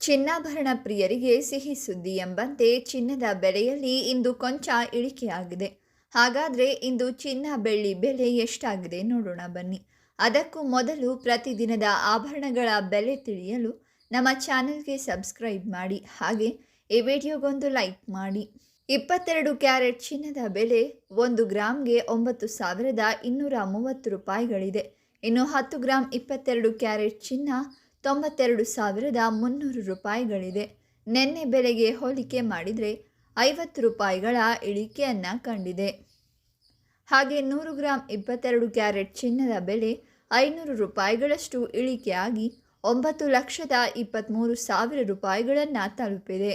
ಚಿನ್ನಾಭರಣ ಪ್ರಿಯರಿಗೆ ಸಿಹಿ ಸುದ್ದಿ ಎಂಬಂತೆ ಚಿನ್ನದ ಬೆಲೆಯಲ್ಲಿ ಇಂದು ಕೊಂಚ ಇಳಿಕೆಯಾಗಿದೆ. ಹಾಗಾದರೆ ಇಂದು ಚಿನ್ನ ಬೆಳ್ಳಿ ಬೆಲೆ ಎಷ್ಟಾಗಿದೆ ನೋಡೋಣ ಬನ್ನಿ. ಅದಕ್ಕೂ ಮೊದಲು ಪ್ರತಿದಿನದ ಆಭರಣಗಳ ಬೆಲೆ ತಿಳಿಯಲು ನಮ್ಮ ಚಾನೆಲ್ಗೆ ಸಬ್ಸ್ಕ್ರೈಬ್ ಮಾಡಿ. ಹಾಗೆ ಈ ವಿಡಿಯೋಗೊಂದು ಲೈಕ್ ಮಾಡಿ. ಇಪ್ಪತ್ತೆರಡು ಕ್ಯಾರೆಟ್ ಚಿನ್ನದ ಬೆಲೆ ಒಂದು ಗ್ರಾಮ್ಗೆ ಒಂಬತ್ತು ಸಾವಿರದ ಇನ್ನೂರ ಮೂವತ್ತು ರೂಪಾಯಿಗಳಿದೆ. ಇನ್ನು ಹತ್ತು ಗ್ರಾಮ್ ಇಪ್ಪತ್ತೆರಡು ಕ್ಯಾರೆಟ್ ಚಿನ್ನ ತೊಂಬತ್ತೆರಡು ಸಾವಿರದ ಮುನ್ನೂರು ರೂಪಾಯಿಗಳಿದೆ. ನಿನ್ನೆ ಬೆಲೆಗೆ ಹೋಲಿಕೆ ಮಾಡಿದರೆ ಐವತ್ತು ರೂಪಾಯಿಗಳ ಇಳಿಕೆಯನ್ನು ಕಂಡಿದೆ. ಹಾಗೆ ನೂರು ಗ್ರಾಂ ಇಪ್ಪತ್ತೆರಡು ಕ್ಯಾರೆಟ್ ಚಿನ್ನದ ಬೆಲೆ ಐನೂರು ರೂಪಾಯಿಗಳಷ್ಟು ಇಳಿಕೆಯಾಗಿ ಒಂಬತ್ತು ಲಕ್ಷದ ಇಪ್ಪತ್ತ್ಮೂರು ಸಾವಿರ ರೂಪಾಯಿಗಳನ್ನು ತಲುಪಿದೆ.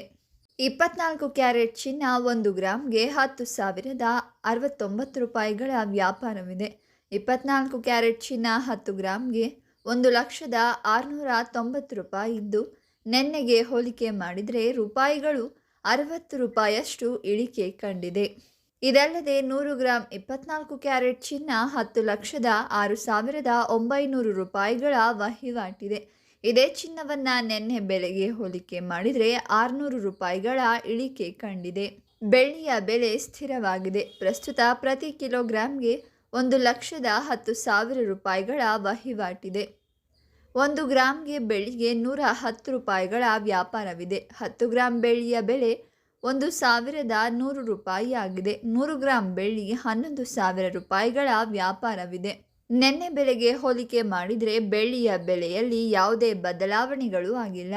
ಇಪ್ಪತ್ನಾಲ್ಕು ಕ್ಯಾರೆಟ್ ಚಿನ್ನ ಒಂದು ಗ್ರಾಮ್ಗೆ ಹತ್ತು ಸಾವಿರದ ಅರವತ್ತೊಂಬತ್ತು ರೂಪಾಯಿಗಳ ವ್ಯಾಪಾರವಿದೆ. ಇಪ್ಪತ್ನಾಲ್ಕು ಕ್ಯಾರೆಟ್ ಚಿನ್ನ ಹತ್ತು ಗ್ರಾಮ್ಗೆ ಒಂದು ಲಕ್ಷದ ಆರುನೂರ ತೊಂಬತ್ತು ರೂಪಾಯಿ ಇದ್ದು, ನೆನ್ನೆಗೆ ಹೋಲಿಕೆ ಮಾಡಿದರೆ ರೂಪಾಯಿಗಳು ಅರವತ್ತು ರೂಪಾಯಿಯಷ್ಟು ಇಳಿಕೆ ಕಂಡಿದೆ. ಇದಲ್ಲದೆ ನೂರು ಗ್ರಾಂ ಇಪ್ಪತ್ನಾಲ್ಕು ಕ್ಯಾರೆಟ್ ಚಿನ್ನ ಹತ್ತು ಲಕ್ಷದ ಆರು ಸಾವಿರದ ಒಂಬೈನೂರು ರೂಪಾಯಿಗಳ ವಹಿವಾಟಿದೆ. ಇದೇ ಚಿನ್ನವನ್ನು ನಿನ್ನೆ ಬೆಲೆಗೆ ಹೋಲಿಕೆ ಮಾಡಿದರೆ ಆರುನೂರು ರೂಪಾಯಿಗಳ ಇಳಿಕೆ ಕಂಡಿದೆ. ಬೆಳ್ಳಿಯ ಬೆಲೆ ಸ್ಥಿರವಾಗಿದೆ. ಪ್ರಸ್ತುತ ಪ್ರತಿ ಕಿಲೋಗ್ರಾಂಗೆ ಒಂದು ಲಕ್ಷದ ಹತ್ತು ಸಾವಿರ ರೂಪಾಯಿಗಳ ವಹಿವಾಟಿದೆ. ಒಂದು ಗ್ರಾಮ್ಗೆ ಬೆಳ್ಳಿಗೆ ನೂರ ಹತ್ತು ರೂಪಾಯಿಗಳ ವ್ಯಾಪಾರವಿದೆ. ಹತ್ತು ಗ್ರಾಂ ಬೆಳ್ಳಿಯ ಬೆಲೆ ಒಂದು ಸಾವಿರದ ನೂರು ರೂಪಾಯಿ ಆಗಿದೆ ನೂರು ಗ್ರಾಂ ಬೆಳ್ಳಿ ಹನ್ನೊಂದು ಸಾವಿರ ರೂಪಾಯಿಗಳ ವ್ಯಾಪಾರವಿದೆ. ನೆನ್ನೆ ಬೆಲೆಗೆ ಹೋಲಿಕೆ ಮಾಡಿದರೆ ಬೆಳ್ಳಿಯ ಬೆಲೆಯಲ್ಲಿ ಯಾವುದೇ ಬದಲಾವಣೆಗಳು ಆಗಿಲ್ಲ.